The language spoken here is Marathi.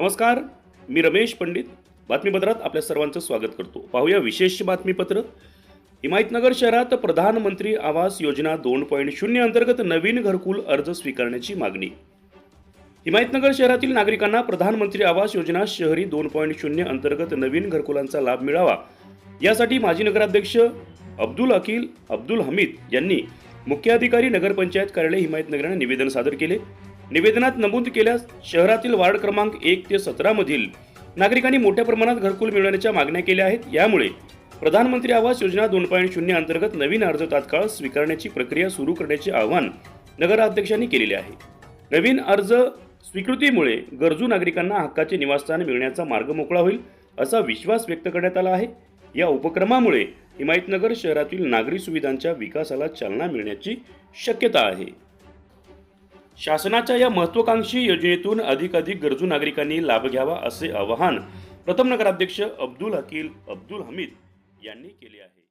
नमस्कार मी रमेश पंडित बातमीपत्रात आपल्या सर्वांचं स्वागत करतो. पाहूया विशेष बातमीपत्र. हिमायतनगर शहरात प्रधानमंत्री आवास योजना दोन पॉईंट शून्य अंतर्गत नवीन घरकुल अर्ज स्वीकारण्याची मागणी. हिमायतनगर शहरातील नागरिकांना प्रधानमंत्री आवास योजना शहरी दोन पॉईंट शून्य अंतर्गत नवीन घरकुलांचा लाभ मिळावा. यासाठी माजी नगराध्यक्ष अब्दुल अकील अब्दुल हमीद यांनी मुख्याधिकारी नगरपंचायत कार्यालय हिमायतनगराने निवेदन सादर केले. निवेदनात नमूद केल्यास शहरातील वार्ड क्रमांक एक ते सतरा मधील नागरिकांनी मोठ्या प्रमाणात घरकुल मिळवण्याच्या मागण्या केल्या आहेत. यामुळे प्रधानमंत्री आवास योजना दोन पॉईंट शून्य अंतर्गत नवीन अर्ज तात्काळ स्वीकारण्याची प्रक्रिया सुरू करण्याचे आवाहन नगराध्यक्षांनी केलेले आहे. नवीन अर्ज स्वीकृतीमुळे गरजू नागरिकांना हक्काचे निवासस्थान मिळण्याचा मार्ग मोकळा होईल असा विश्वास व्यक्त करण्यात आला आहे. या उपक्रमामुळे हिमायतनगर शहरातील नागरी सुविधांच्या विकासाला चालना मिळण्याची शक्यता आहे. शासनाच्या या महत्वाकांक्षी योजनेतून अधिकाधिक गरजू नागरिकांनी लाभ घ्यावा असे आवाहन प्रथम नगराध्यक्ष अब्दुल हकील अब्दुल हमीद यांनी केले आहे.